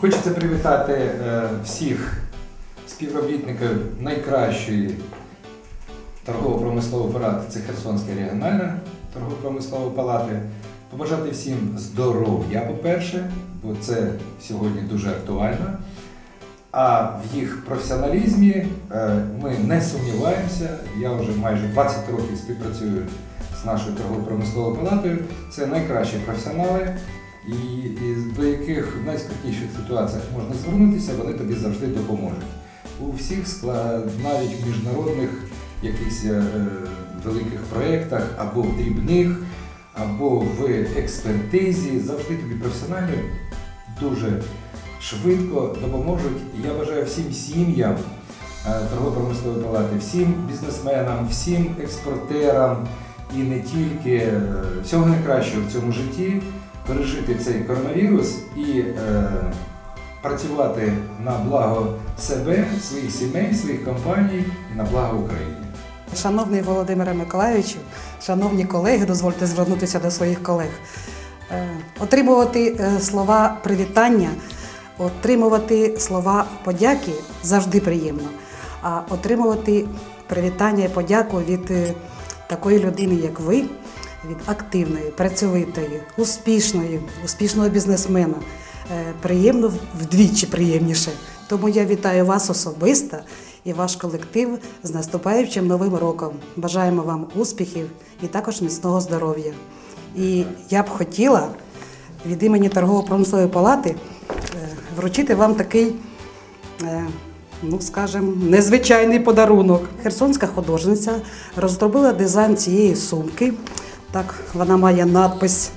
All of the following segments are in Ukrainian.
Хочеться привітати е, всіх співробітників найкращої торгово-промислової палати, це Херсонська регіональна торгово-промислова палати. Побажати всім здоров'я, по-перше, бо це сьогодні дуже актуально. А в їх професіоналізмі е, ми не сумніваємося. Я вже майже 20 років співпрацюю з нашою торгово-промисловою палатою. Це найкращі професіонали, і, до яких в найскрутніших ситуаціях можна звернутися, вони тобі завжди допоможуть. У всіх скла- навіть в міжнародних якихось е, великих проєктах або в дрібних, або в експертизі, завжди тобі професіонально дуже швидко допоможуть. Я бажаю всім сім'ям е, торгово-промислової палати, всім бізнесменам, всім експортерам і не тільки е, всього найкращого в цьому житті пережити цей коронавірус і е, працювати на благо себе, своїх сімей, своїх компаній і на благо України. Шановний Володимире Миколайовичу, шановні колеги, дозвольте звернутися до своїх колег. Е, Отримувати е, слова привітання, отримувати слова подяки завжди приємно. А отримувати привітання і подяку від е, такої людини, як ви, від активної, працьовитої, успішної, успішного бізнесмена, е, приємно вдвічі приємніше. Тому я вітаю вас особисто і ваш колектив з наступаючим новим роком. Бажаємо вам успіхів і також міцного здоров'я. І я б хотіла від імені торгово-промислової палати е, вручити вам такий, е, ну скажімо, незвичайний подарунок. Херсонська художниця розробила дизайн цієї сумки. Так, вона має надпис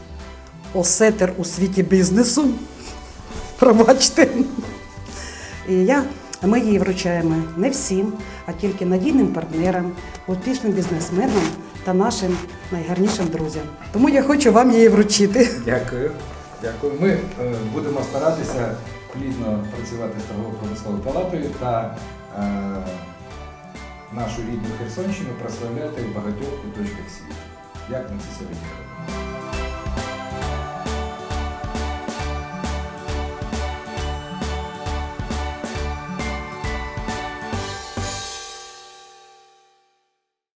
Осетер у світі бізнесу. Пробачте. І я, ми її вручаємо не всім, а тільки надійним партнерам, успішним бізнесменам та нашим найгарнішим друзям. Тому я хочу вам її вручити. Дякую. Дякую. Ми е, будемо старатися плідно працювати з торгово-промисловою палатою та е, нашу рідну Херсонщину прославляти в багатьох куточках світу як ми це сьогодні робимо.